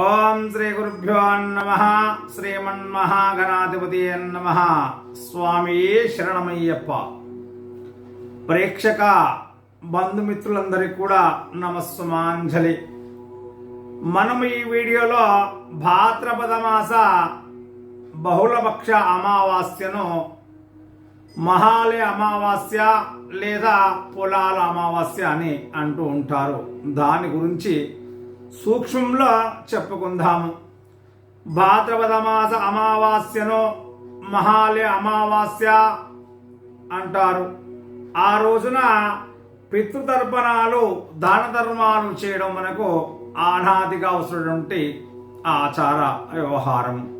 ఓం శ్రీ గురుభ్యో నమ శ్రీమన్మహాగణాధిపతి నమ. స్వామి శరణమయ్యప్ప. ప్రేక్షక బంధుమిత్రులందరికీ కూడా నమస్సుమాంజలి. మనం ఈ వీడియోలో భాద్రపద మాస బహుళపక్ష అమావాస్యను మహాలయ అమావాస్య లేదా పొలాల అమావాస్య అని అంటూ ఉంటారు. దాని గురించి సూక్ష్మంలో చెప్పుకుందాము. భాద్రపద మాస అమావాస్యను మహాలయ అమావాస్య అంటారు. ఆ రోజున పితృతర్పణాలు దాన ధర్మాలు చేయడం మనకు ఆనాదిగా అవసరటువంటి ఆచార వ్యవహారం.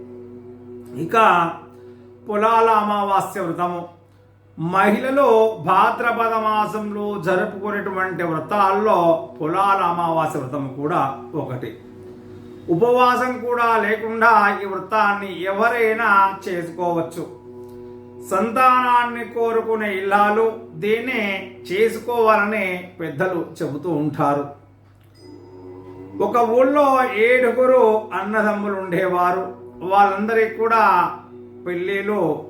ఇక పొలాల అమావాస్య వ్రతము. మహిళలు భాద్రపద మాసంలో జరుపుకునేటువంటి వ్రతాల్లో పొలాల అమావాస్య వ్రతం కూడా ఒకటి. ఉపవాసం కూడా లేకుండా ఈ వ్రతాన్ని ఎవరైనా చేసుకోవచ్చు. సంతానాన్ని కోరుకునే ఇల్లాలు దీన్ని చేసుకోవాలని పెద్దలు చెబుతూ ఉంటారు. ఒక ఊళ్ళో ఏడుగురు అన్నదమ్ములు ఉండేవారు. వాళ్ళందరికీ కూడా పెళ్ళిళ్ళు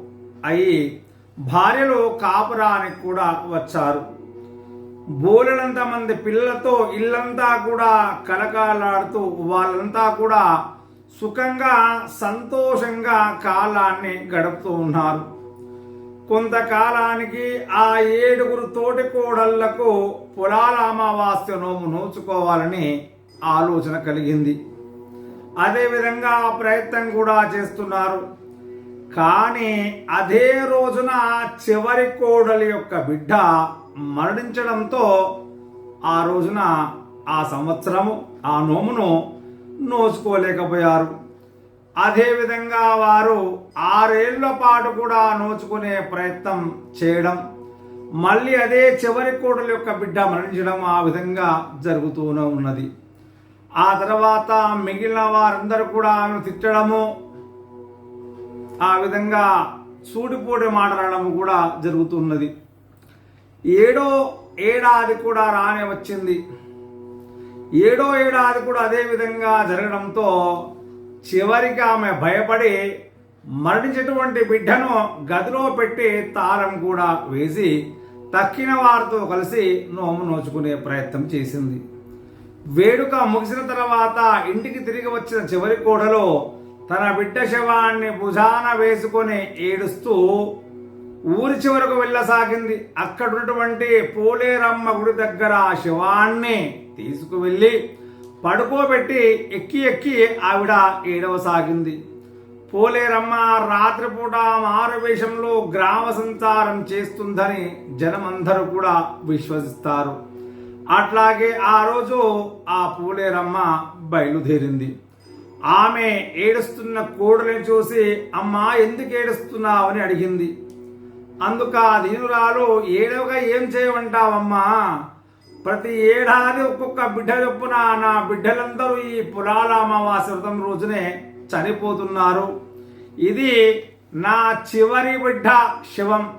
అయి భార్యలు కాపురానికి కూడా వచ్చారు. బోలెడంత మంది పిల్లలతో ఇల్లంతా కూడా కలకాలాడుతూ వాళ్ళంతా కూడా సుఖంగా సంతోషంగా కాలాన్ని గడుపుతూ ఉన్నారు. కొంతకాలానికి ఆ ఏడుగురు తోటి కోడళ్ళకు పొలాల అమావాస్య నోము నోచుకోవాలని ఆలోచన కలిగింది. అదేవిధంగా ప్రయత్నం కూడా చేస్తున్నారు. కానీ అదే రోజున చివరి కోడలి యొక్క బిడ్డ మరణించడంతో ఆ రోజున ఆ సంవత్సరము ఆ నోమును నోచుకోలేకపోయారు. అదేవిధంగా వారు ఆరేళ్ళ పాటు కూడా నోచుకునే ప్రయత్నం చేయడం మళ్ళీ అదే చివరి కోడలి యొక్క బిడ్డ మరణించడం ఆ విధంగా జరుగుతూనే ఉన్నది. ఆ తర్వాత మిగిలిన వారందరూ కూడా ఆమెను తిట్టడము ఆ విధంగా సూటిపోటి మాట్లాడడం కూడా జరుగుతున్నది. ఏడో ఏడాది కూడా రానే వచ్చింది. ఏడో ఏడాది కూడా అదే విధంగా జరగడంతో చివరికి ఆమె భయపడి మరణించేటువంటి బిడ్డను గదిలో పెట్టి తారం కూడా వేసి తక్కిన వారితో కలిసి నోము నోచుకునే ప్రయత్నం చేసింది. వేడుక ముగిసిన తర్వాత ఇంటికి తిరిగి వచ్చిన చివరి కోడలో తన బిడ్డ శవాన్ని భుజాన వేసుకొని ఏడుస్తూ ఊరి చివరకు వెళ్ళసాగింది. అక్కడున్నటువంటి పోలేరమ్మ గుడి దగ్గర ఆ శవాన్ని తీసుకువెళ్ళి పడుకోబెట్టి ఎక్కి ఎక్కి ఆవిడ ఏడవసాగింది. పోలేరమ్మ రాత్రిపూట మారువేషంలో గ్రామ సంచారం చేస్తుందని జనమందరూ కూడా విశ్వసిస్తారు. అట్లాగే ఆ రోజు ఆ పూలేరమ్మ బయలుదేరింది. ఆమె ఏడుస్తున్న కోడలిని చూసి అమ్మా ఎందుకు ఏడుస్తున్నావు అని అడిగింది. అందుక దీనురాలు ఏడవగా ఏం చేయమంటావమ్మా? ప్రతి ఏడాది ఒక్కొక్క బిడ్డ చొప్పున నా బిడ్డలందరూ ఈ పులాల అమావాస్య వ్రతం రోజునే చనిపోతున్నారు. ఇది నా చివరి బిడ్డ శివం.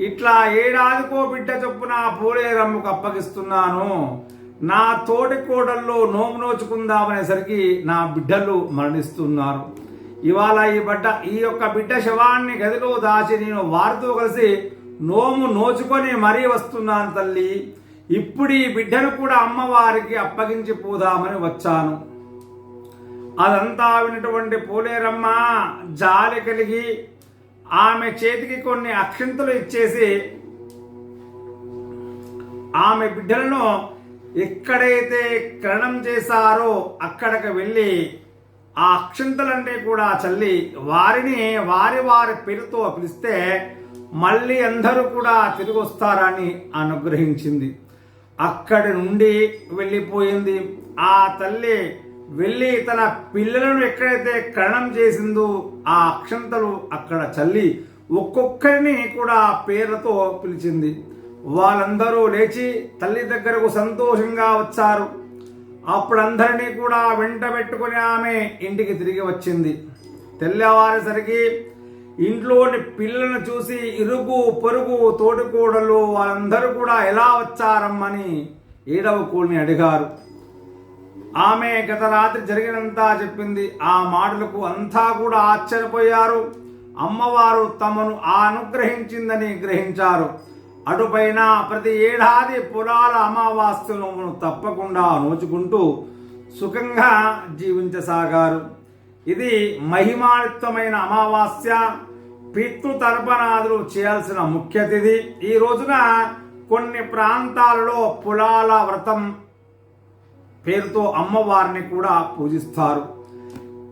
ఇట్లా ఏడాదికో బిడ్డ చొప్పున పూలేరమ్మకు అప్పగిస్తున్నాను. నా తోటి కోడల్లో నోము నోచుకుందామనేసరికి నా బిడ్డలు మరణిస్తున్నారు. ఇవాళ ఈ బిడ్డ ఈ యొక్క బిడ్డ శవాన్ని గదిలో దాచి నేను వారితో కలిసి నోము నోచుకొని మరీ వస్తున్నాను తల్లి. ఇప్పుడు ఈ బిడ్డను కూడా అమ్మవారికి అప్పగించి పోదామని వచ్చాను. అదంతా వినటువంటి పోలేరమ్మ జాలి కలిగి ఆమె చేతికి కొన్ని అక్షింతలు ఇచ్చేసి ఆమె బిడ్డలను ఎక్కడైతే కరణం చేశారో అక్కడికి వెళ్ళి ఆ అక్షంతలంటే కూడా చల్లి వారిని వారి వారి పేరుతో పిలిస్తే మళ్ళీ అందరూ కూడా తిరిగి వస్తారని అనుగ్రహించింది. అక్కడి నుండి వెళ్ళిపోయింది. ఆ తల్లి వెళ్ళి తన పిల్లలను ఎక్కడైతే కరణం చేసిందో ఆ అక్షంతలు అక్కడ చల్లి ఒక్కొక్కరిని కూడా పేర్లతో పిలిచింది. వాళ్ళందరూ లేచి తల్లి దగ్గరకు సంతోషంగా వచ్చారు. అప్పుడందరినీ కూడా వెంట పెట్టుకుని ఆమె ఇంటికి తిరిగి వచ్చింది. తెల్లవారేసరికి ఇంట్లోని పిల్లలను చూసి ఇరుగు పొరుగు తోటికోడలు వాళ్ళందరూ కూడా ఎలా వచ్చారమ్మని ఏడవ అడిగారు. ఆమె గత రాత్రి జరిగినంతా చెప్పింది. ఆ మాటలకు అంతా కూడా ఆశ్చర్యపోయారు. అమ్మవారు తమను అనుగ్రహించిందని గ్రహించారు. అటుపైన ప్రతి ఏడాది పొలాల అమావాస్యలను తప్పకుండా నోచుకుంటూ సుఖంగా జీవించసాగారు. ఇది మహిమాయుక్తమైన అమావాస్య పితృతర్పణాదులు చేయాల్సిన ముఖ్యతిథి. ఈ రోజున కొన్ని ప్రాంతాలలో పులాల వ్రతం పేరుతో అమ్మవారిని కూడా పూజిస్తారు.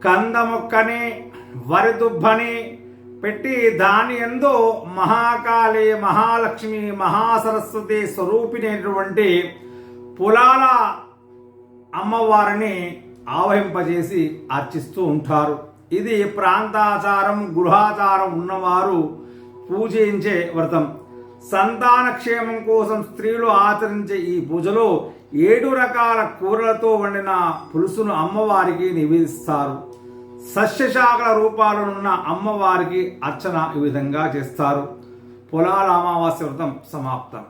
కంద మొక్కని వరి దుబ్బని పెట్టి దాని ఎందు మహాకాళి మహాలక్ష్మి మహాసరస్వతి స్వరూపిణైనటువంటి పొలాల అమ్మవారిని ఆవహింపజేసి అర్చిస్తూ ఉంటారు. ఇది ప్రాంతాచారం గృహాచారం ఉన్నవారు పూజించే వ్రతం. సంతాన క్షేమం కోసం స్త్రీలు ఆచరించే ఈ పూజలో ఏడు రకాల కూరలతో వండిన పులుసును అమ్మవారికి నివేదిస్తారు. సస్యశాఖల రూపాలనున్న అమ్మవారికి అర్చన ఈ విధంగా చేస్తారు. పొలాల అమావాస్య వ్రతం సమాప్తం.